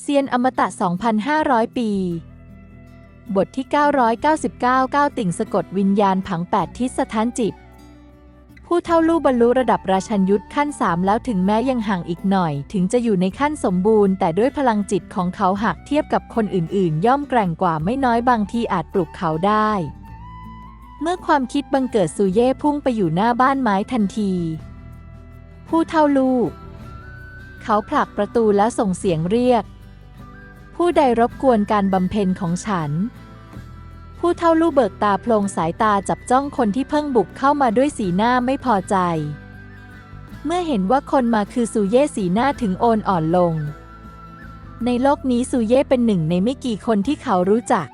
เซียนอมตะ 2,500 ปี บทที่ 999 9 ติ่งสะกดวิญญาณผัง 8 ทิศสถานจิต ผู้เท่าลูกบรรลุระดับราชันยุทธขั้น 3 แล้วถึงแม้ยังห่างอีกหน่อย ถึงจะอยู่ในขั้นสมบูรณ์ แต่ด้วยพลังจิตของเขาหากเทียบกับคนอื่นๆ ย่อมแกร่งกว่าไม่น้อยบางทีอาจปลุกเขาได้ เมื่อความคิดบังเกิดซูเย่พุ่งไปอยู่หน้าบ้านไม้ทันที ผู้เท่าลูกเขาผลักประตูแล้วส่งเสียงเรียก ผู้ใดรบกวนการบำเพ็ญของฉัน ผู้เท่าลูกเบิกตาโพลงสายตาจับจ้องคนที่เพิ่งบุกเข้ามาด้วยสีหน้าไม่พอใจ เมื่อเห็นว่าคนมาคือซูเย่สีหน้าถึงโอนอ่อนลง ในโลกนี้ซูเย่เป็นหนึ่งในไม่กี่คนที่เขารู้จัก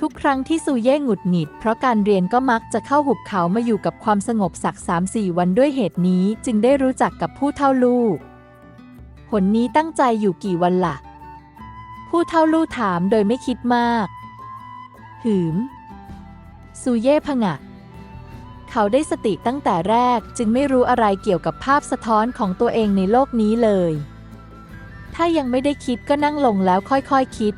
ทุกครั้งที่ซูเย่หงุดหงิด เพราะการเรียนก็มักจะเข้าหุบเขามาอยู่กับความสงบสักสามสี่วันด้วยเหตุนี้จึงได้รู้จักกับผู้เท่าลูกผลนี้ตั้งใจอยู่กี่วันละ่ะ ผู้เท่าลู่ถามโดยไม่คิดมาก หืม ซูเย่ผงะ เขาได้สติตั้งแต่แรกจึงไม่รู้อะไรเกี่ยวกับภาพสะท้อนของตัวเองในโลกนี้เลย ถ้ายังไม่ได้คิดก็นั่งลงแล้วค่อยๆคคิด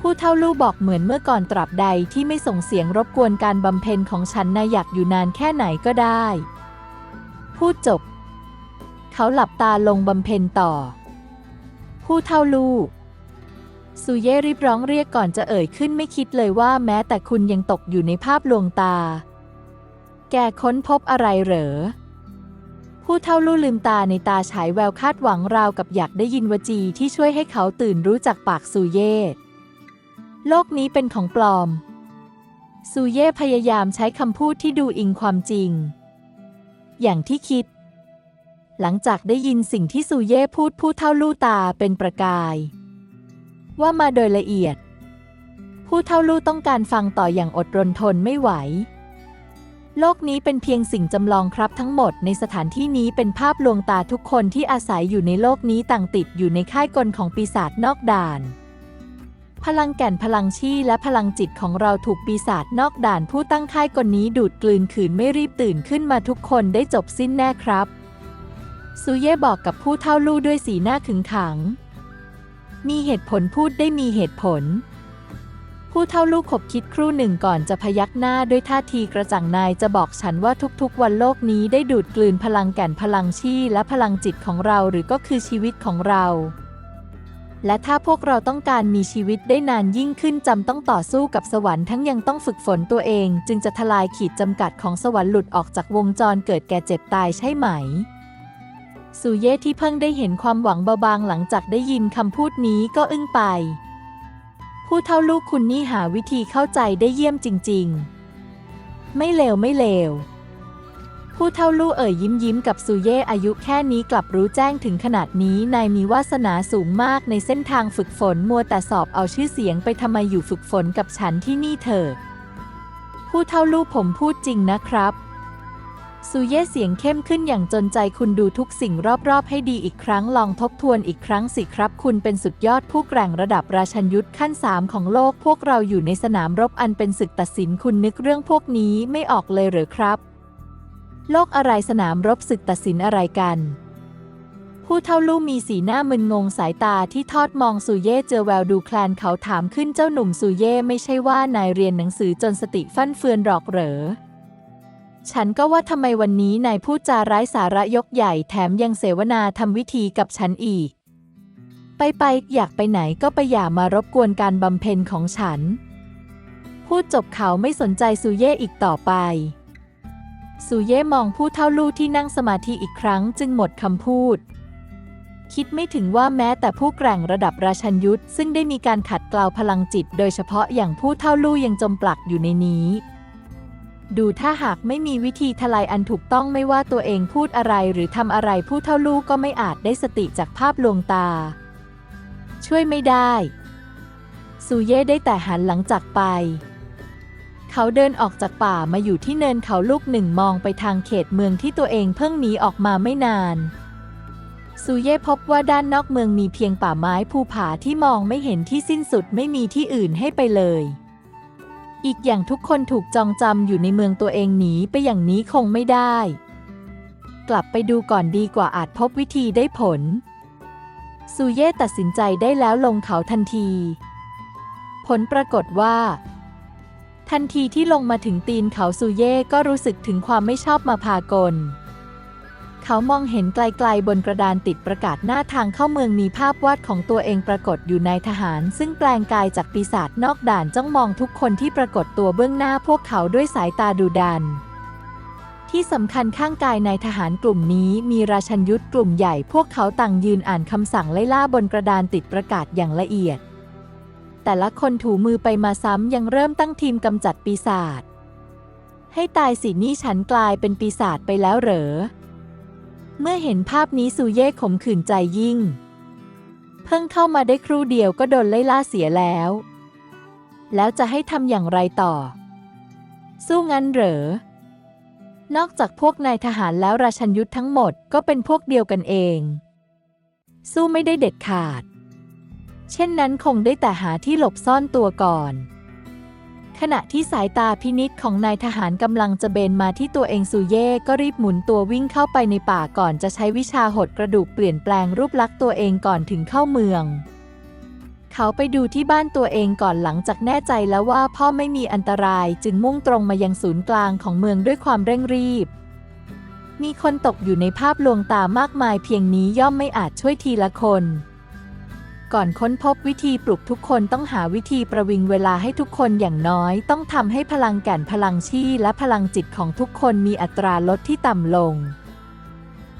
ผู้เท่าลู่บอกเหมือนเมื่อก่อนตราบใดที่ไม่ส่งเสียงรบกวนการบำเพ็ญของฉันนายอยากอยู่นานแค่ไหนก็ได้ พูดจบ เขาหลับตาลงบำเพ็ญต่อ ผู้เท่าลูก ซูเย่รีบร้องเรียกก่อนจะเอ่ยขึ้นไม่คิดเลยว่าแม้แต่คุณยังตกอยู่ในภาพลวงตา แกค้นพบอะไรเหรอ ผู้เท่าลู่ลืมตาในตาฉายแววคาดหวังราวกับอยากได้ยินวจีที่ช่วยให้เขาตื่นรู้จากปากซูเย่โลกนี้เป็นของปลอม ซูเย่พยายามใช้คำพูดที่ดูอิงความจริง อย่างที่คิด หลังจากได้ยินสิ่งที่ซูเย่พูดผู้เท่าลู่ตาเป็นประกาย ว่ามาโดยละเอียด ผู้เท่าลู่ต้องการฟังต่ออย่างอดรนทนไม่ไหว โลกนี้เป็นเพียงสิ่งจำลองครับทั้งหมดในสถานที่นี้เป็นภาพลวงตาทุกคนที่อาศัยอยู่ในโลกนี้ต่างติดอยู่ในค่ายกลของปีศาจนอกด่านพลังแก่นพลังชี่และพลังจิตของเราถูกปีศาจนอกด่านผู้ตั้งค่ายกลนี้ดูดกลืนขืนไม่รีบตื่นขึ้นมาทุกคนได้จบสิ้นแน่ครับซูเย่บอกกับผู้เท่าลู่ด้วยสีหน้าขึงขัง มีเหตุผลพูดได้มีเหตุผล ผู้เท่าลูกขบคิดครู่หนึ่งก่อนจะพยักหน้าด้วยท่าทีกระจ่างนายจะบอกฉันว่าทุกๆ วันโลกนี้ได้ดูดกลืนพลังแก่นพลังชี่และพลังจิตของเราหรือก็คือชีวิตของเรา และถ้าพวกเราต้องการมีชีวิตได้นานยิ่งขึ้นจำต้องต่อสู้กับสวรรค์ทั้งยังต้องฝึกฝนตัวเอง จึงจะทลายขีดจำกัดของสวรรค์หลุดออกจากวงจรเกิดแก่เจ็บตายใช่ไหม ซูเย่ที่เพิ่งได้เห็นความหวังเบาบางหลังจากได้ยินคำพูดนี้ก็อึ้งไป ผู้เท่าลูกคุณนี่หาวิธีเข้าใจได้เยี่ยมจริง ๆ ไม่เลวไม่เลว ผู้เท่าลูกเอ่ยยิ้มยิ้มกับซูเย่อายุแค่นี้กลับรู้แจ้งถึงขนาดนี้นายมีวาสนาสูงมากในเส้นทางฝึกฝนมัวแต่สอบเอาชื่อเสียงไปทำไมอยู่ฝึกฝนกับฉันที่นี่เถิดผู้เท่าลูกผมพูดจริงนะครับ ซูเย่เสียงเข้มขึ้นอย่างจนใจคุณดูทุกสิ่งรอบๆ ให้ดีอีกครั้งลองทบทวนอีกครั้งสิครับ คุณเป็นสุดยอดผู้แกร่งระดับราชันยุทธขั้นสามของโลก พวกเราอยู่ในสนามรบอันเป็นศึกตัดสินคุณนึกเรื่องพวกนี้ไม่ออกเลยหรือครับ โลกอะไรสนามรบศึกตัดสินอะไรกันผู้เท่าลู่มีสีหน้ามึนงงสายตาที่ทอดมองซูเย่เจอแววดูแคลนเขาถามขึ้นเจ้าหนุ่มซูเย่ไม่ใช่ว่านายเรียนหนังสือจนสติฟั่นเฟือนหรอกเหรอ ฉันก็ว่าทำไมวันนี้นายพูดจาร้ายสาระยกใหญ่แถมยังเสวนาทำวิธีกับฉันอีก ไปไปอยากไปไหนก็ไปอย่ามารบกวนการบำเพ็ญของฉัน พูดจบเขาไม่สนใจซูเย่อีกต่อไป ซูเย่มองผู้เท่าลู่ที่นั่งสมาธิอีกครั้งจึงหมดคำพูด คิดไม่ถึงว่าแม้แต่ผู้แกร่งระดับราชันยุทธซึ่งได้มีการขัดเกลาพลังจิต โดยเฉพาะอย่างผู้เท่าลู่ยังจมปลักอยู่ในนี้ ดูถ้าหากไม่มีวิธีทลายอันถูกต้องไม่ว่าตัวเองพูดอะไรหรือทำอะไรผู้เท่าลูกก็ไม่อาจได้สติจากภาพลวงตา ช่วยไม่ได้ ซูเย่ได้แต่หันหลังจากไป เขาเดินออกจากป่ามาอยู่ที่เนินเขาลูกหนึ่งมองไปทางเขตเมืองที่ตัวเองเพิ่งหนีออกมาไม่นานซูเย่พบว่าด้านนอกเมืองมีเพียงป่าไม้ภูผาที่มองไม่เห็นที่สิ้นสุดไม่มีที่อื่นให้ไปเลย อีกอย่างทุกคนถูกจองจำอยู่ในเมืองตัวเองหนีไปอย่างนี้คงไม่ได้ กลับไปดูก่อนดีกว่าอาจพบวิธีได้ผล ซูเย่ตัดสินใจได้แล้วลงเขาทันที ผลปรากฏว่า ทันทีที่ลงมาถึงตีนเขาซูเย่ก็รู้สึกถึงความไม่ชอบมาพากล เขามองเห็นไกลๆบนกระดานติดประกาศหน้าทางเข้าเมืองมีภาพวาดของตัวเองปรากฏอยู่ในทหาร ซึ่งแปลงกายจากปีศาจนอกด่านจ้องมองทุกคนที่ปรากฏตัวเบื้องหน้าพวกเขาด้วยสายตาดุดัน ที่สำคัญข้างกายนายทหารกลุ่มนี้มีราชันยุทธกลุ่มใหญ่พวกเขาต่างยืนอ่านคำสั่งไล่ล่าบนกระดานติดประกาศอย่างละเอียด แต่ละคนถูมือไปมาซ้ำยังเริ่มตั้งทีมกำจัดปีศาจให้ตายสินี่ฉันกลายเป็นปีศาจไปแล้วเหรอ เมื่อเห็นภาพนี้ซูเย่ขมขื่นใจยิ่ง เพิ่งเข้ามาได้ครู่เดียวก็โดนไล่ล่าเสียแล้ว แล้วจะให้ทำอย่างไรต่อ สู้งั้นเหรอนอกจากพวกนายทหารแล้วราชันยุทธทั้งหมดก็เป็นพวกเดียวกันเอง สู้ไม่ได้เด็ดขาด เช่นนั้นคงได้แต่หาที่หลบซ่อนตัวก่อน ขณะที่สายตาพินิษของนายทหารกำลังจะเบนมาที่ตัวเองซูเย่ก็รีบหมุนตัววิ่งเข้าไปในป่าก่อนจะใช้วิชาหดกระดูกเปลี่ยนแปลงรูปลักษณ์ตัวเองก่อนถึงเข้าเมือง เขาไปดูที่บ้านตัวเองก่อนหลังจากแน่ใจแล้วว่าพ่อไม่มีอันตรายจึงมุ่งตรงมายังศูนย์กลางของเมืองด้วยความเร่งรีบ มีคนตกอยู่ในภาพลวงตามากมายเพียงนี้ย่อมไม่อาจช่วยทีละคน ก่อนค้นพบวิธีปลุกทุกคนต้องหาวิธีประวิงเวลาให้ทุกคนอย่างน้อย ต้องทำให้พลังแก่นพลังชี่และพลังจิตของทุกคนมีอัตราลดที่ต่ำลง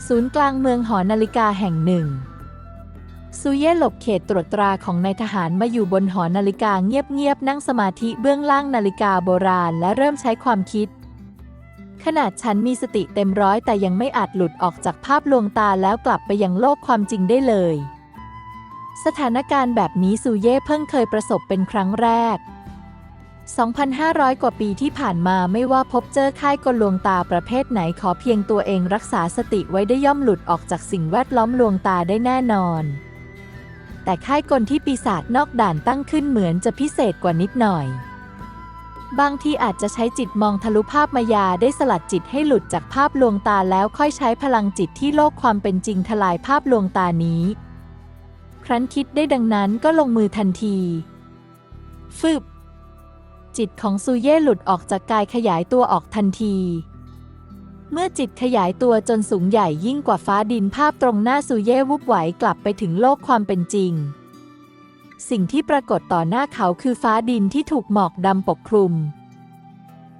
ศูนย์กลางเมืองหอนาฬิกาแห่งหนึ่งซูเย่หลบเขตตรวจตราของนายทหารมาอยู่บนหอนาฬิกาเงียบๆนั่งสมาธิเบื้องล่างนาฬิกาโบราณและเริ่มใช้ความคิด ขนาดฉันมีสติเต็มร้อยแต่ยังไม่อาจหลุดออกจากภาพลวงตาแล้วกลับไปยังโลกความจริงได้เลย สถานการณ์แบบนี้ซูเย่เพิ่งเคยประสบเป็นครั้งแรก 2,500 กว่าปีที่ผ่านมาไม่ว่าพบเจอค่ายกลลวงตาประเภทไหนขอเพียงตัวเองรักษาสติไว้ได้ย่อมหลุดออกจากสิ่งแวดล้อมลวงตาได้แน่นอน แต่ค่ายกลที่ปีศาจนอกด่านตั้งขึ้นเหมือนจะพิเศษกว่านิดหน่อย บางทีอาจจะใช้จิตมองทะลุภาพมายาได้สลัดจิตให้หลุดจากภาพลวงตาแล้วค่อยใช้พลังจิตที่โลกความเป็นจริงทลายภาพลวงตานี้ ครั้นคิดได้ดังนั้นก็ลงมือทันทีฟึบจิตของซูเย่หลุดออกจากกายขยายตัวออกทันที เมื่อจิตขยายตัวจนสูงใหญ่ยิ่งกว่าฟ้าดินภาพตรงหน้าซูเย่วุบไหวกลับไปถึงโลกความเป็นจริง สิ่งที่ปรากฏต่อหน้าเขาคือฟ้าดินที่ถูกหมอกดำปกคลุม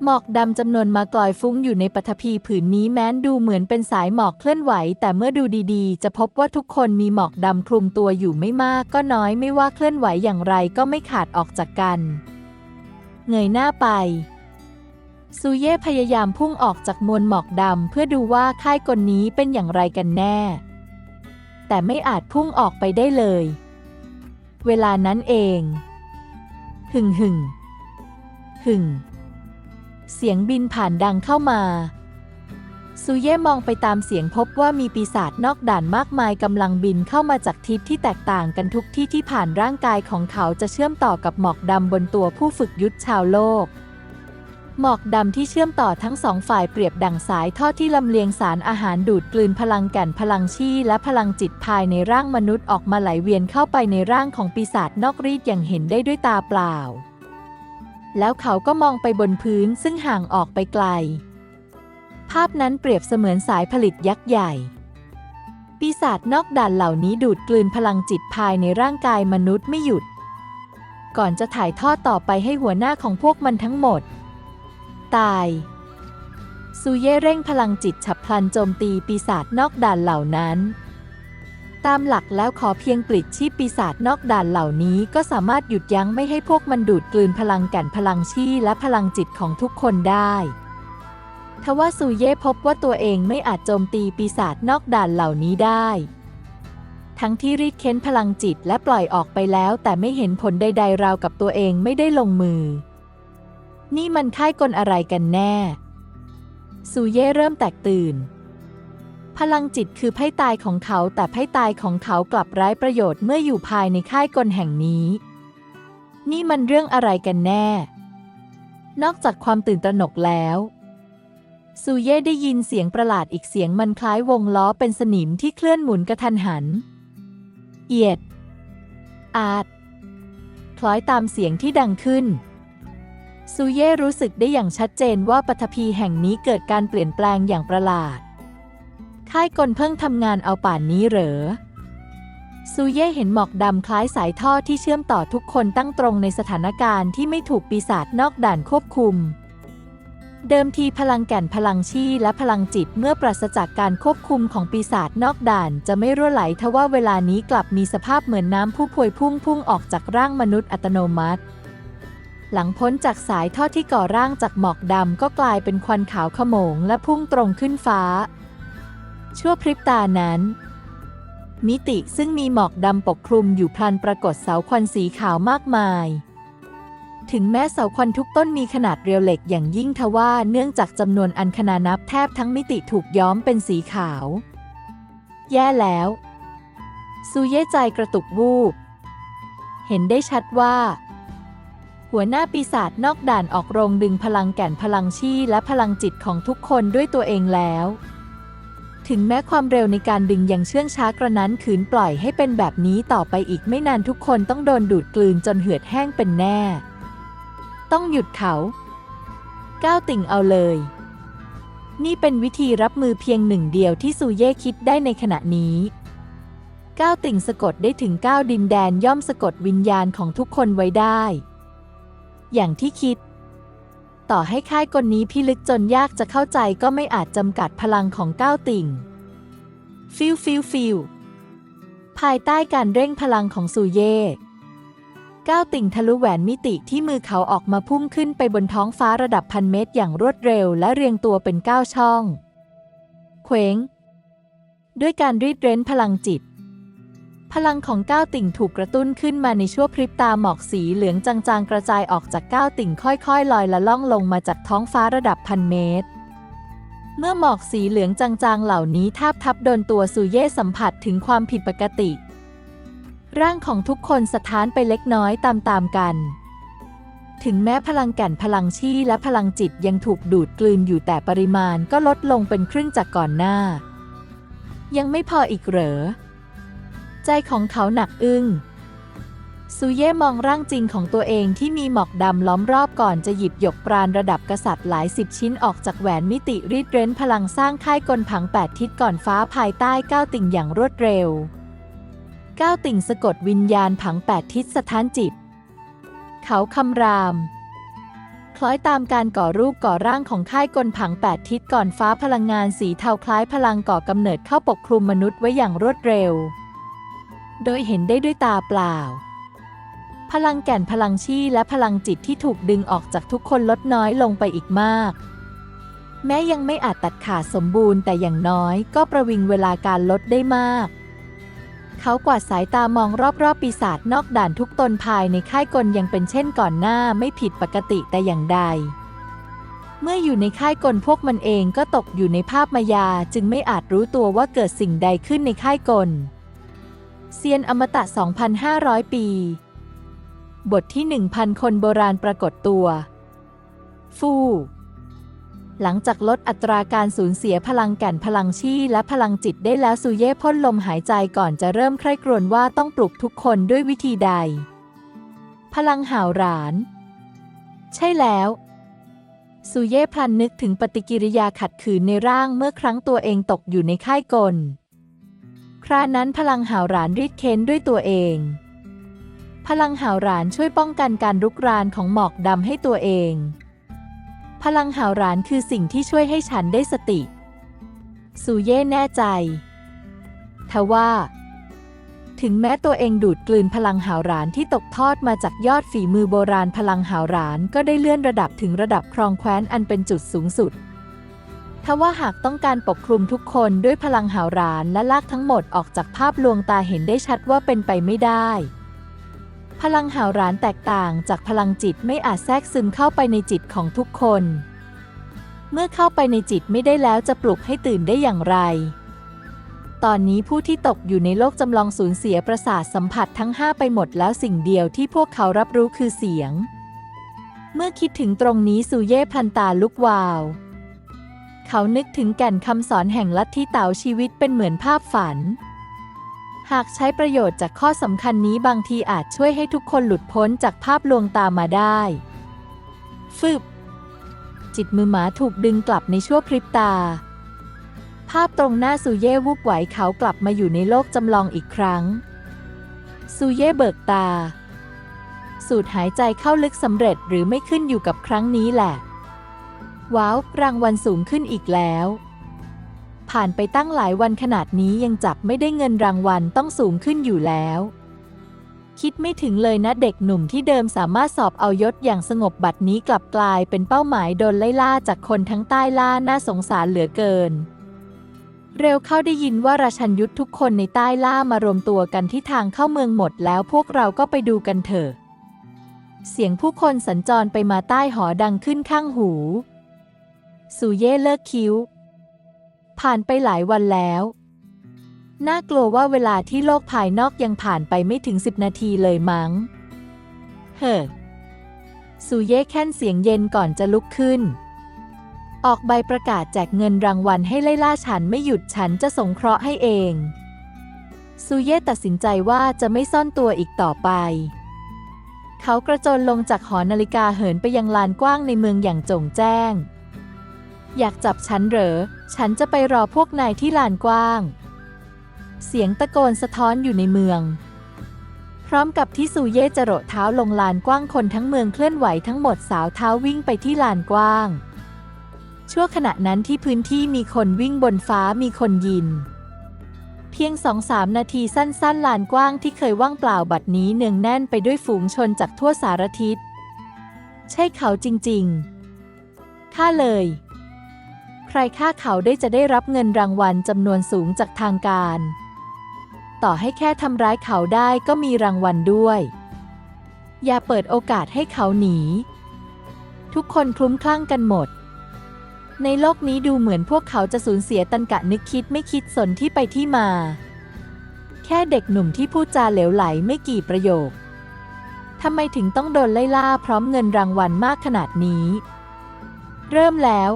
หมอกดำจำนวนมากลอยฟุ้งอยู่ในปฐพีผืนนี้แม้นดูเหมือนเป็นสายหมอกเคลื่อนไหว แต่เมื่อดูดีๆ จะพบว่าทุกคนมีหมอกดำคลุมตัวอยู่ไม่มากก็น้อยไม่ว่าเคลื่อนไหวอย่างไรก็ไม่ขาดออกจากกัน เงยหน้าไป ซูเย่พยายามพุ่งออกจากมวลหมอกดำเพื่อดูว่าค่ายกลนี้เป็นอย่างไรกันแน่ แต่ไม่อาจพุ่งออกไปได้เลย เวลานั้นเอง หึ่งหึ่งหึ่ง เสียงบินผ่านดังเข้ามา ซูเย่มองไปตามเสียงพบว่ามีปีศาจนอกด่านมากมายกำลังบินเข้ามาจากทิศที่แตกต่างกันทุกที่ที่ผ่านร่างกายของเขาจะเชื่อมต่อกับหมอกดำบนตัวผู้ฝึกยุทธชาวโลกหมอกดำที่เชื่อมต่อทั้งสองฝ่ายเปรียบดั่งสายท่อที่ลำเลียงสารอาหารดูดกลืนพลังแก่นพลังชี่และพลังจิตภายในร่างมนุษย์ออกมาไหลเวียนเข้าไปในร่างของปีศาจนอกรีดอย่างเห็นได้ด้วยตาเปล่า แล้วเขาก็มองไปบนพื้นซึ่งห่างออกไปไกล ภาพนั้นเปรียบเสมือนสายผลิตยักษ์ใหญ่ ปีศาจนอกด่านเหล่านี้ดูดกลืนพลังจิตภายในร่างกายมนุษย์ไม่หยุด ก่อนจะถ่ายทอดต่อไปให้หัวหน้าของพวกมันทั้งหมด ตายซูเย่เร่งพลังจิตฉับพลันโจมตีปีศาจนอกด่านเหล่านั้น ตามหลักแล้วขอเพียงปลิดชีพปีศาจนอกด่านเหล่านี้ก็สามารถหยุดยั้งไม่ให้พวกมันดูดกลืนพลังแก่นพลังชี่และพลังจิตของทุกคนได้ทว่าซูเย่พบว่าตัวเองไม่อาจโจมตีปีศาจนอกด่านเหล่านี้ได้ ทั้งที่รีดเค้นพลังจิตและปล่อยออกไปแล้วแต่ไม่เห็นผลใดๆราวกับตัวเองไม่ได้ลงมือ นี่มันค่ายกลอะไรกันแน่ ซูเย่เริ่มแตกตื่น พลังจิตคือไพ่ตายของเขาแต่ไพ่ตายของเขากลับไร้ประโยชน์เมื่ออยู่ภายในค่ายกลแห่งนี้ นี่มันเรื่องอะไรกันแน่ นอกจากความตื่นตระหนกแล้วซูเย่ได้ยินเสียงประหลาดอีกเสียงมันคล้ายวงล้อเป็นสนิมที่เคลื่อนหมุนกระทันหัน เอียด อาจคล้อยตามเสียงที่ดังขึ้น ซูเย่รู้สึกได้อย่างชัดเจนว่าปฐพีแห่งนี้เกิดการเปลี่ยนแปลงอย่างประหลาด ค่ายกลเพิ่งทำงานเอาป่านนี้เหรอ ซูเย่เห็นหมอกดำคล้ายสายท่อที่เชื่อมต่อทุกคนตั้งตรงในสถานการณ์ที่ไม่ถูกปีศาจนอกด่านควบคุม เดิมทีพลังแก่นพลังชี่และพลังจิตเมื่อปราศจากการควบคุมของปีศาจนอกด่าน จะไม่รั่วไหลทว่าเวลานี้กลับมีสภาพเหมือนน้ำผู้พวยพุ่งพุ่งออกจากร่างมนุษย์อัตโนมัติหลังพ้นจากสายท่อที่ก่อร่างจากหมอกดำก็กลายเป็นควันขาวขโมงและพุ่งตรงขึ้นฟ้า ชั่วพริบตานั้น มิติซึ่งมีหมอกดำปกคลุมอยู่พลันปรากฏเสาควันสีขาวมากมาย ถึงแม้เสาควันทุกต้นมีขนาดเรียวเหล็กอย่างยิ่งทว่าเนื่องจากจำนวนอันคนานับแทบทั้งมิติถูกย้อมเป็นสีขาว แย่แล้ว ซูเย่ใจกระตุกวูบ เห็นได้ชัดว่าหัวหน้าปีศาจนอกด่านออกโรงดึงพลังแก่นพลังชีและพลังจิตของทุกคนด้วยตัวเองแล้ว ถึงแม้ความเร็วในการดึงยังเชื่องช้ากระนั้นขืนปล่อยให้เป็นแบบนี้ต่อไปอีกไม่นานทุกคนต้องโดนดูดกลืนจนเหือดแห้งเป็นแน่ ต้องหยุดเขาก้าวติ่งเอาเลย นี่เป็นวิธีรับมือเพียงหนึ่งเดียวที่ซูเย่คิดได้ในขณะนี้ก้าวติ่งสะกดได้ถึงก้าวดินแดนย่อมสะกดวิญญาณของทุกคนไว้ได้ อย่างที่คิด ต่อให้ค่ายกลนี้พิลึกจนยากจะเข้าใจก็ไม่อาจจำกัดพลังของก้าวติ่ง ฟิวฟิวฟิวภายใต้การเร่งพลังของซูเย่ก้าวติ่งทะลุแหวนมิติที่มือเขาออกมาพุ่งขึ้นไปบนท้องฟ้าระดับพันเมตรอย่างรวดเร็วและเรียงตัวเป็นก้าวช่อง เคว้ง ด้วยการรีดเร้นพลังจิต พลังของก้าวติ่งถูกกระตุ้นขึ้นมาในชั่วพริบตาหมอกสีเหลืองจางๆ กระจายออกจากก้าวติ่งค่อยๆ ลอยละล่องลงมาจากท้องฟ้าระดับพันเมตร เมื่อหมอกสีเหลืองจางๆ เหล่านี้ทาบทับโดนตัวซูเย่สัมผัสถึงความผิดปกติ ร่างของทุกคนสะท้านไปเล็กน้อยตามๆกัน ถึงแม้พลังแก่นพลังชี่และพลังจิตยังถูกดูดกลืนอยู่แต่ปริมาณก็ลดลงเป็นครึ่งจากก่อนหน้า ยังไม่พออีกเหรอ ใจของเขาหนักอึ้งซูเย่มองร่างจริงของตัวเองที่มีหมอกดำล้อมรอบก่อนจะหยิบหยกปราณระดับกษัตริย์หลายสิบชิ้นออกจากแหวนมิติรีดเร้นพลังสร้างค่ายกลผังแปดทิศก่อนฟ้าภายใต้ก้าวติ่งอย่างรวดเร็วก้าวติ่งสะกดวิญญาณผังแปดทิศสถานจิต เขาคำราม คล้อยตามการก่อรูปก่อร่างของค่ายกลผังแปดทิศก่อนฟ้าพลังงานสีเทาคล้ายพลังก่อกำเนิดเข้าปกคลุมมนุษย์ไว้อย่างรวดเร็ว โดยเห็นได้ด้วยตาเปล่า พลังแก่นพลังชี่และพลังจิตที่ถูกดึงออกจากทุกคนลดน้อยลงไปอีกมาก แม้ยังไม่อาจตัดขาดสมบูรณ์แต่อย่างน้อยก็ประวิงเวลาการลดได้มาก เขากวาดสายตามองรอบๆปีศาจนอกด่านทุกตนภายในค่ายกลยังเป็นเช่นก่อนหน้าไม่ผิดปกติแต่อย่างใดเมื่ออยู่ในค่ายกลพวกมันเองก็ตกอยู่ในภาพมายาจึงไม่อาจรู้ตัวว่าเกิดสิ่งใดขึ้นในค่ายกล เซียนอมตะ 2,500 ปี บทที่ 1,000 คนโบราณปรากฏตัว ฟู่หลังจากลดอัตราการสูญเสียพลังแก่นพลังชี่และพลังจิตได้แล้วซูเย่พ่นลมหายใจก่อนจะเริ่มใคร่ครวญว่าต้องปลุกทุกคนด้วยวิธีใด พลังห่าวหราน ใช่แล้วซูเย่พลันนึกถึงปฏิกิริยาขัดขืนในร่างเมื่อครั้งตัวเองตกอยู่ในค่ายกล ครานั้นพลังหาวหรานรีดเค้นด้วยตัวเอง พลังหาวหรานช่วยป้องกันการรุกรานของหมอกดำให้ตัวเอง พลังหาวหรานคือสิ่งที่ช่วยให้ฉันได้สติซูเย่แน่ใจทว่า ถึงแม้ตัวเองดูดกลืนพลังหาวหรานที่ตกทอดมาจากยอดฝีมือโบราณพลังหาวหรานก็ได้เลื่อนระดับถึงระดับครองแคว้นอันเป็นจุดสูงสุด ทว่าหากต้องการปกคลุมทุกคนด้วยพลังหาวรานและลากทั้งหมดออกจากภาพลวงตาเห็นได้ชัดว่าเป็นไปไม่ได้ พลังหาวรานแตกต่างจากพลังจิตไม่อาจแทรกซึมเข้าไปในจิตของทุกคน เมื่อเข้าไปในจิตไม่ได้แล้วจะปลุกให้ตื่นได้อย่างไร ตอนนี้ผู้ที่ตกอยู่ในโลกจำลองสูญเสียประสาทสัมผัสทั้งห้าไปหมดแล้วสิ่งเดียวที่พวกเขารับรู้คือเสียง เมื่อคิดถึงตรงนี้ซูเย่พันตาลุกวาว เขานึกถึงแก่นคำสอนแห่งลัทธิเต๋าชีวิตเป็นเหมือนภาพฝัน หากใช้ประโยชน์จากข้อสำคัญนี้บางทีอาจช่วยให้ทุกคนหลุดพ้นจากภาพลวงตามาได้ฟึบจิตมือหมาถูกดึงกลับในชั่วพริบตา ภาพตรงหน้าซูเย่วุบไหวเขากลับมาอยู่ในโลกจำลองอีกครั้ง ซูเย่เบิกตา สูดหายใจเข้าลึกสำเร็จหรือไม่ขึ้นอยู่กับครั้งนี้แหละ ว้าว รางวัลสูงขึ้นอีกแล้ว ผ่านไปตั้งหลายวันขนาดนี้ยังจับไม่ได้เงินรางวัลต้องสูงขึ้นอยู่แล้ว คิดไม่ถึงเลยนะเด็กหนุ่มที่เดิมสามารถสอบเอายศอย่างสงบบัดนี้กลับกลายเป็นเป้าหมายโดนไล่ล่าจากคนทั้งใต้ล่าน่าสงสารเหลือเกินเร็วเข้าได้ยินว่าราชันยุทธทุกคนในใต้ล่ามารวมตัวกันที่ทางเข้าเมืองหมดแล้วพวกเราก็ไปดูกันเถอะ เสียงผู้คนสัญจรไปมาใต้หอดังขึ้นข้างหู สูเย่เลิกคิ้ว ผ่านไปหลายวันแล้ว น่ากลัวว่าเวลาที่โลกภายนอกยังผ่านไปไม่ถึงสิบนาทีเลยมั้ง เฮ้อสูเย่แค่นเสียงเย็นก่อนจะลุกขึ้น ออกใบประกาศแจกเงินรางวัลให้ไล่ล่าฉันไม่หยุดฉันจะสงเคราะห์ให้เองซูเย่ตัดสินใจว่าจะไม่ซ่อนตัวอีกต่อไป เขากระโจนลงจากหอนาฬิกาเหินไปยังลานกว้างในเมืองอย่างโจ่งแจ้ง อยากจับฉันเหรอ ฉันจะไปรอพวกนายที่ลานกว้าง เสียงตะโกนสะท้อนอยู่ในเมือง พร้อมกับที่ซูเย่จะโรเท้าลงลานกว้างคนทั้งเมืองเคลื่อนไหวทั้งหมดสาวเท้าวิ่งไปที่ลานกว้าง ชั่วขณะนั้นที่พื้นที่มีคนวิ่งบนฟ้ามีคนยิน เพียงสองสามนาทีสั้นๆ ลานกว้างที่เคยว่างเปล่าบัดนี้เนืองแน่นไปด้วยฝูงชนจากทั่วสารทิศ ใช่เขาจริงๆฆ่าเลย ใครฆ่าเขาได้จะได้รับเงินรางวัลจำนวนสูงจากทางการ ต่อให้แค่ทำร้ายเขาได้ก็มีรางวัลด้วย อย่าเปิดโอกาสให้เขาหนี ทุกคนคลุ้มคลั่งกันหมด ในโลกนี้ดูเหมือนพวกเขาจะสูญเสียตันกะนึกคิดไม่คิดสนที่ไปที่มา แค่เด็กหนุ่มที่พูดจาเหลวไหลไม่กี่ประโยคทำไมถึงต้องโดนไล่ล่าพร้อมเงินรางวัลมากขนาดนี้ เริ่มแล้ว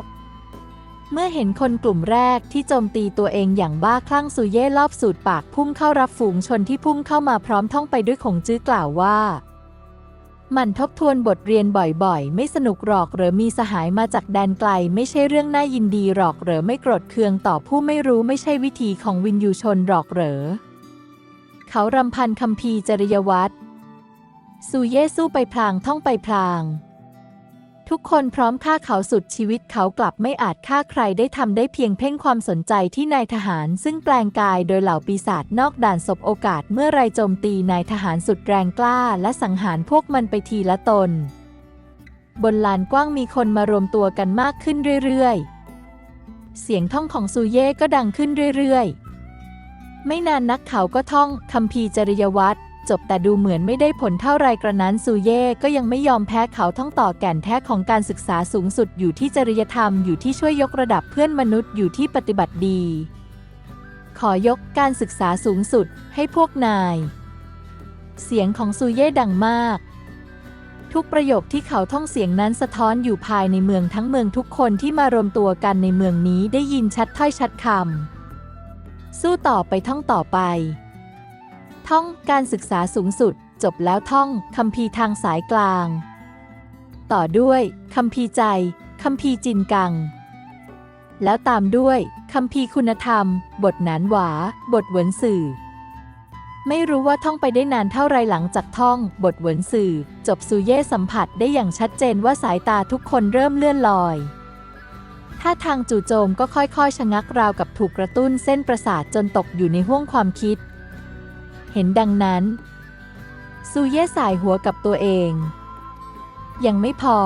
เมื่อเห็นคนกลุ่มแรกที่โจมตีตัวเองอย่างบ้าคลั่งซูเย่รอบสูดปากพุ่งเข้ารับฝูงชนที่พุ่งเข้ามาพร้อมท่องไปด้วยขงจื้อกล่าวว่า มันทบทวนบทเรียนบ่อยๆ ไม่สนุกหรอกหรือมีสหายมาจากแดนไกล ไม่ใช่เรื่องน่ายินดีหรอกหรือไม่โกรธเคืองต่อผู้ไม่รู้ไม่ใช่วิธีของวินยูชนหรอกเหรอ เขารำพันคัมภีจริยวัตรซูเย่สู้ไปพลางท่องไปพลาง ทุกคนพร้อมฆ่าเขาสุดชีวิตเขากลับไม่อาจฆ่าใครได้ทำได้เพียงเพ่งความสนใจที่นายทหาร ซึ่งแปลงกายโดยเหล่าปีศาจนอกด่านสบโอกาสเมื่อไรโจมตีนายทหารสุดแรงกล้า และสังหารพวกมันไปทีละตน บนลานกว้างมีคนมารวมตัวกันมากขึ้นเรื่อยๆ เสียงท่องของซูเย่ก็ดังขึ้นเรื่อยๆ ไม่นานนักเขาก็ท่องคัมภีจริยวัตร จบแต่ดูเหมือนไม่ได้ผลเท่าไรกระนั้นซูเย่ก็ยังไม่ยอมแพ้เขาท่องต่อแก่นแท้ของการศึกษาสูงสุดอยู่ที่จริยธรรมอยู่ที่ช่วยยกระดับเพื่อนมนุษย์อยู่ที่ปฏิบัติดี ขอยกการศึกษาสูงสุดให้พวกนาย เสียงของซูเย่ดังมาก ทุกประโยคที่เขาท่องเสียงนั้นสะท้อนอยู่ภายในเมืองทั้งเมืองทุกคนที่มารวมตัวกันในเมืองนี้ได้ยินชัดถ้อยชัดคำสู้ต่อไปท่องต่อไป ท่องการศึกษาสูงสุด จบแล้วท่องคัมภีทางสายกลาง ต่อด้วยคัมภีใจคัมภีจินกัง แล้วตามด้วยคัมภีคุณธรรม บทหนานหวา บทหวนสื่อ ไม่รู้ว่าท่องไปได้นานเท่าไรหลังจากท่อง บทหวนสื่อ จบซูเย่สัมผัสได้อย่างชัดเจนว่าสายตาทุกคนเริ่มเลื่อนลอยท่าทางจู่โจมก็ค่อยๆ ชะงักราวกับถูกกระตุ้นเส้นประสาทจนตกอยู่ในห้วงความคิด เห็นดังนั้น ซูเย่สายหัวกับตัวเอง ยังไม่พอ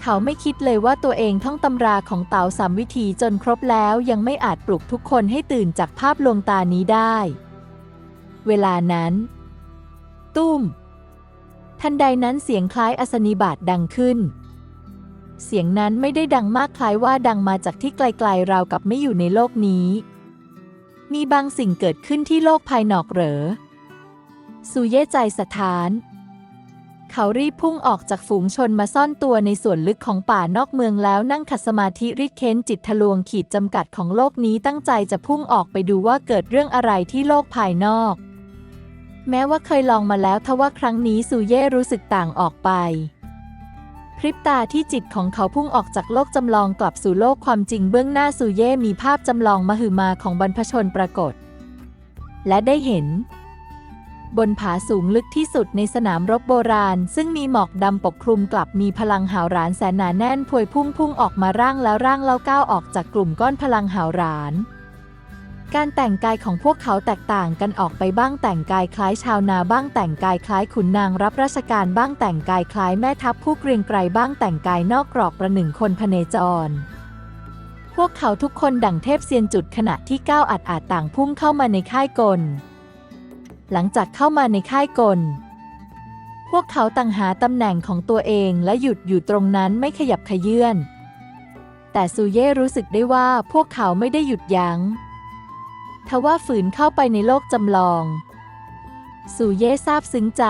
เขาไม่คิดเลยว่าตัวเองท่องตำราของเต๋าสามวิธีจนครบแล้วยังไม่อาจปลุกทุกคนให้ตื่นจากภาพลวงตานี้ได้ เวลานั้น ตุ้ม ทันใดนั้นเสียงคล้ายอัศนีบาตดังขึ้นเสียงนั้นไม่ได้ดังมากคล้ายว่าดังมาจากที่ไกลๆราวกับไม่อยู่ในโลกนี้ มีบางสิ่งเกิดขึ้นที่โลกภายนอกเหรอซูเย่ใจสะท้าน เขารีบพุ่งออกจากฝูงชนมาซ่อนตัวในส่วนลึกของป่านอกเมืองแล้วนั่งขัดสมาธิริดเค้นจิตทะลวงขีดจำกัดของโลกนี้ตั้งใจจะพุ่งออกไปดูว่าเกิดเรื่องอะไรที่โลกภายนอก แม้ว่าเคยลองมาแล้วทว่าครั้งนี้ซูเย่รู้สึกต่างออกไป พริบตาที่จิตของเขาพุ่งออกจากโลกจำลองกลับสู่โลกความจริงเบื้องหน้าซูเย่มีภาพจำลองมหึมาของบรรพชนปรากฏ และได้เห็น บนผาสูงลึกที่สุดในสนามรบโบราณ ซึ่งมีหมอกดำปกคลุมกลับมีพลังหาวรานแสนหนาแน่นพวยพุ่งพุ่งออกมาร่างแล้วร่างแล้วก้าวออกจากกลุ่มก้อนพลังหาวราน การแต่งกายของพวกเขาแตกต่างกันออกไปบ้างแต่งกายคล้ายชาวนาบ้างแต่งกายคล้ายขุนนางรับราชการบ้างแต่งกายคล้ายแม่ทัพผู้เกรียงไกรบ้างแต่งกายนอกกรอบประหนึ่งคนพเนจร พวกเขาทุกคนดั่งเทพเซียนจุดขณะที่ก้าวอาจอาจต่างพุ่งเข้ามาในค่ายกล หลังจากเข้ามาในค่ายกล พวกเขาต่างหาตำแหน่งของตัวเองและหยุดอยู่ตรงนั้นไม่ขยับขยื่นแต่ซูเย่รู้สึกได้ว่าพวกเขาไม่ได้หยุดยัง้ง ทว่าฝืนเข้าไปในโลกจำลองซูเย่ซาบซึ้งใจ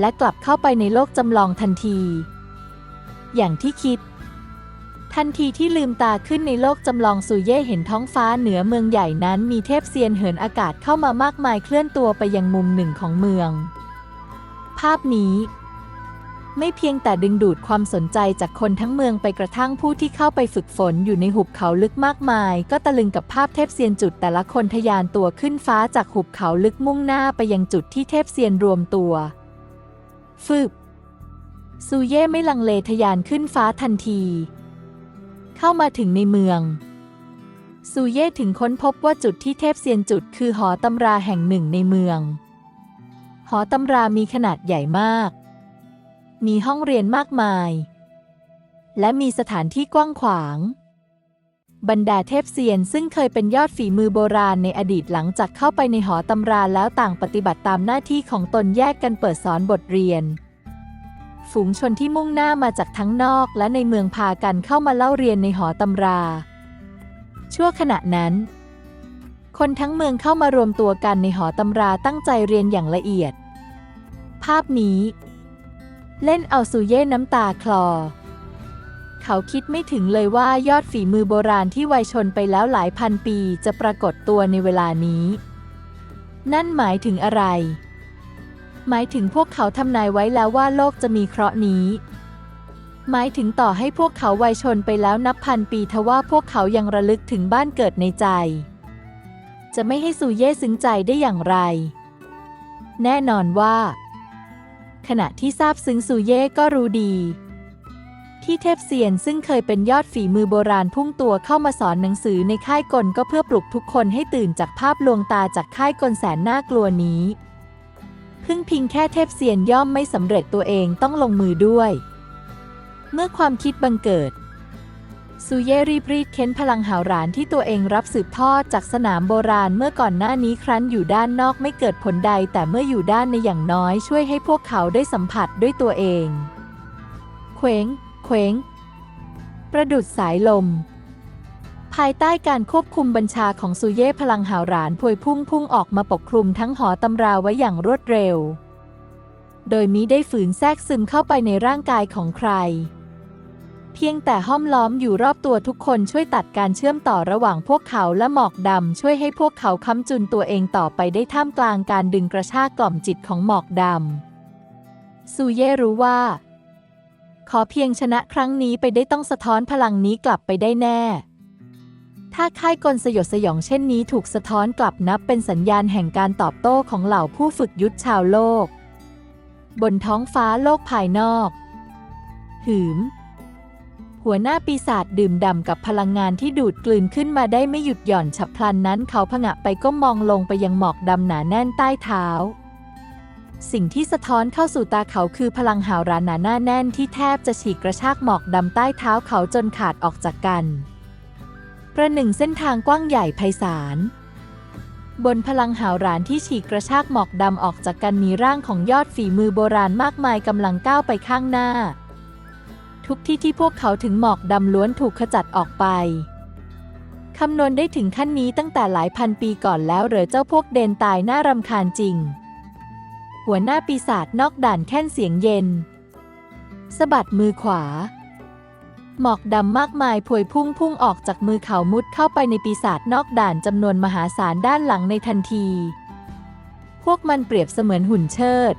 และกลับเข้าไปในโลกจำลองทันที อย่างที่คิด ทันทีที่ลืมตาขึ้นในโลกจำลองซูเย่เห็นท้องฟ้าเหนือเมืองใหญ่นั้น มีเทพเซียนเหินอากาศเข้ามามากมายเคลื่อนตัวไปยังมุมหนึ่งของเมือง ภาพนี้ ไม่เพียงแต่ดึงดูดความสนใจจากคนทั้งเมืองไปกระทั่งผู้ที่เข้าไปฝึกฝนอยู่ในหุบเขาลึกมากมาย ก็ตะลึงกับภาพเทพเซียนจุดแต่ละคนทะยานตัวขึ้นฟ้าจากหุบเขาลึกมุ่งหน้าไปยังจุดที่เทพเซียนรวมตัวฟึบซูเย่ไม่ลังเลทะยานขึ้นฟ้าทันที เข้ามาถึงในเมืองซูเย่ถึงค้นพบว่าจุดที่เทพเซียนจุดคือหอตำราแห่งหนึ่งในเมือง หอตำรามีขนาดใหญ่มาก มีห้องเรียนมากมาย และมีสถานที่กว้างขวาง บรรดาเทพเซียนซึ่งเคยเป็นยอดฝีมือโบราณในอดีตหลังจากเข้าไปในหอตำราแล้วต่างปฏิบัติตามหน้าที่ของตนแยกกันเปิดสอนบทเรียน ฝูงชนที่มุ่งหน้ามาจากทั้งนอกและในเมืองพากันเข้ามาเล่าเรียนในหอตำรา ชั่วขณะนั้น คนทั้งเมืองเข้ามารวมตัวกันในหอตำราตั้งใจเรียนอย่างละเอียด ภาพนี้ เล่นเอาซูเย่น้ำตาคลอ เขาคิดไม่ถึงเลยว่ายอดฝีมือโบราณที่วัยชนไปแล้วหลายพันปีจะปรากฏตัวในเวลานี้ นั่นหมายถึงอะไร หมายถึงพวกเขาทำนายไว้แล้วว่าโลกจะมีเคราะห์นี้ หมายถึงต่อให้พวกเขาวัยชนไปแล้วนับพันปีทว่าพวกเขายังระลึกถึงบ้านเกิดในใจ จะไม่ให้ซูเย่ซึ้งใจได้อย่างไร แน่นอนว่า ขณะที่ทราบซึ้งซูเย่ก็รู้ดี ที่เทพเซียนซึ่งเคยเป็นยอดฝีมือโบราณพุ่งตัวเข้ามาสอนหนังสือในค่ายกลก็เพื่อปลุกทุกคนให้ตื่นจากภาพลวงตาจากค่ายกลแสนน่ากลัวนี้ พึ่งพิงแค่เทพเซียนย่อมไม่สำเร็จตัวเองต้องลงมือด้วย เมื่อความคิดบังเกิด ซูเย่รีบรีดเค้นพลังหาวหรานที่ตัวเองรับสืบทอดจากสนามโบราณเมื่อก่อนหน้านี้ครั้นอยู่ด้านนอกไม่เกิดผลใด แต่เมื่ออยู่ด้านในอย่างน้อยช่วยให้พวกเขาได้สัมผัสด้วยตัวเองเคว้งเคว้งประดุดสายลม ภายใต้การควบคุมบัญชาของซูเย่พลังหาวหรานพวยพุ่งพุ่งออกมาปกคลุมทั้งหอตำราไว้อย่างรวดเร็ว โดยมิได้ฝืนแทรกซึมเข้าไปในร่างกายของใคร เพียงแต่ห้อมล้อมอยู่รอบตัวทุกคนช่วยตัดการเชื่อมต่อระหว่างพวกเขาและหมอกดำช่วยให้พวกเขาค้ำจุนตัวเองต่อไปได้ท่ามกลางการดึงกระชากกล่อมจิตของหมอกดำซูเย่รู้ว่า ขอเพียงชนะครั้งนี้ไปได้ต้องสะท้อนพลังนี้กลับไปได้แน่ ถ้าค่ายกลสยดสยองเช่นนี้ถูกสะท้อนกลับนับเป็นสัญญาณแห่งการตอบโต้ของเหล่าผู้ฝึกยุทธชาวโลก บนท้องฟ้าโลกภายนอก หืม หัวหน้าปีศาจดื่มด่ำกับพลังงานที่ดูดกลืนขึ้นมาได้ไม่หยุดหย่อนฉับพลันนั้นเขาผงะไปก็มองลงไปยังหมอกดำหนาแน่นใต้เท้า สิ่งที่สะท้อนเข้าสู่ตาเขาคือพลังหาวราหนาหน้าแน่นที่แทบจะฉีกกระชากหมอกดำใต้เท้าเขาจนขาดออกจากกัน ประหนึ่งเส้นทางกว้างใหญ่ไพศาลบนพลังหาวรานที่ฉีกกระชากหมอกดำออกจากกันมีร่างของยอดฝีมือโบราณมากมายกำลังก้าวไปข้างหน้า ทุกที่ที่พวกเขาถึงหมอกดำล้วนถูกขจัดออกไป คำนวณได้ถึงขั้นนี้ตั้งแต่หลายพันปีก่อนแล้วเหรอเจ้าพวกเดนตายน่ารำคาญจริง หัวหน้าปีศาจนอกด่านแค่นเสียงเย็นสะบัดมือขวา หมอกดำมากมายพวยพุ่งพุ่งออกจากมือเขามุดเข้าไปในปีศาจนอกด่านจำนวนมหาศาลด้านหลังในทันที พวกมันเปรียบเสมือนหุ่นเชิด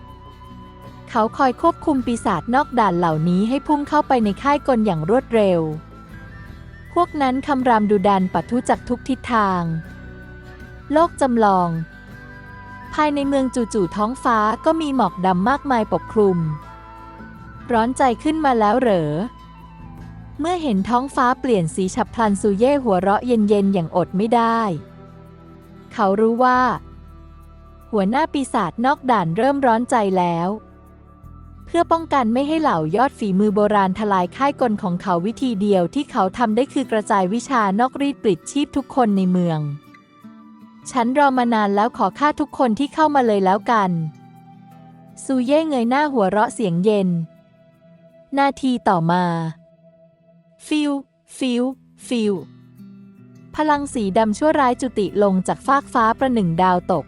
เขาคอยควบคุมปีศาจนอกด่านเหล่านี้ให้พุ่งเข้าไปในค่ายกลอย่างรวดเร็ว พวกนั้นคำรามดุดันปัทุจากทุกทิศทาง โลกจำลอง ภายในเมืองจู่ๆท้องฟ้าก็มีหมอกดำมากมายปกคลุม ร้อนใจขึ้นมาแล้วเหรอ เมื่อเห็นท้องฟ้าเปลี่ยนสีฉับพลันซูเย่หัวเราะเย็นๆอย่างอดไม่ได้ เขารู้ว่า หัวหน้าปีศาจนอกด่านเริ่มร้อนใจแล้ว เพื่อป้องกันไม่ให้เหล่ายอดฝีมือโบราณทลายค่ายกลของเขาวิธีเดียวที่เขาทำได้คือกระจายวิชานอกรีดปลิดชีพทุกคนในเมือง ฉันรอมานานแล้วขอฆ่าทุกคนที่เข้ามาเลยแล้วกัน ซูเย่เงยหน้าหัวเราะเสียงเย็น นาทีต่อมา ฟิว ฟิว ฟิว พลังสีดำชั่วร้ายจุติลงจากฟากฟ้าประหนึ่งดาวตก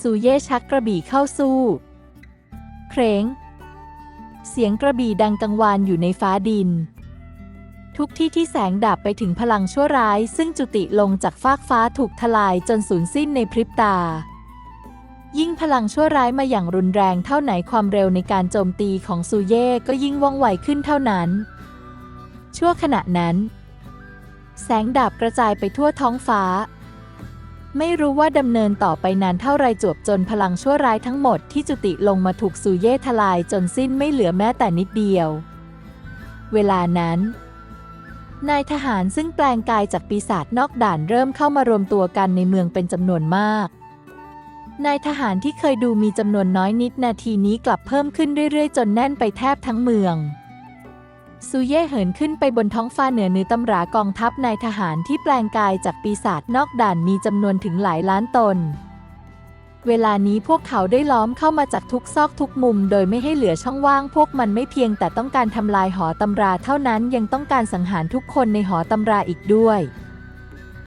ซูเย่ชักกระบี่เข้าสู้ เคร้ง เสียงกระบี่ดังกังวานอยู่ในฟ้าดิน ทุกที่ที่แสงดาบไปถึงพลังชั่วร้าย ซึ่งจุติลงจากฟากฟ้าถูกทลายจนสูญสิ้นในพริบตา ยิ่งพลังชั่วร้ายมาอย่างรุนแรงเท่าไหนความเร็วในการโจมตีของซูเย่ก็ยิ่งว่องไวขึ้นเท่านั้น ชั่วขณะนั้น แสงดาบกระจายไปทั่วท้องฟ้า ไม่รู้ว่าดำเนินต่อไปนานเท่าไรจวบจนพลังชั่วร้ายทั้งหมดที่จุติลงมาถูกซูเย่ทลายจนสิ้นไม่เหลือแม้แต่นิดเดียว เวลานั้นนายทหารซึ่งแปลงกายจากปีศาจนอกด่านเริ่มเข้ามารวมตัวกันในเมืองเป็นจำนวนมาก นายทหารที่เคยดูมีจำนวนน้อยนิดนาทีนี้กลับเพิ่มขึ้นเรื่อยๆ จนแน่นไปแทบทั้งเมือง ซูเย่เหินขึ้นไปบนท้องฟ้าเหนือเนือตำรากองทัพนายทหารที่แปลงกายจากปีศาจนอกด่านมีจำนวนถึงหลายล้านตน เวลานี้พวกเขาได้ล้อมเข้ามาจากทุกซอกทุกมุม โดยไม่ให้เหลือช่องว่าง พวกมันไม่เพียงแต่ต้องการทำลายหอตำราเท่านั้นยังต้องการสังหารทุกคนในหอตำราอีกด้วย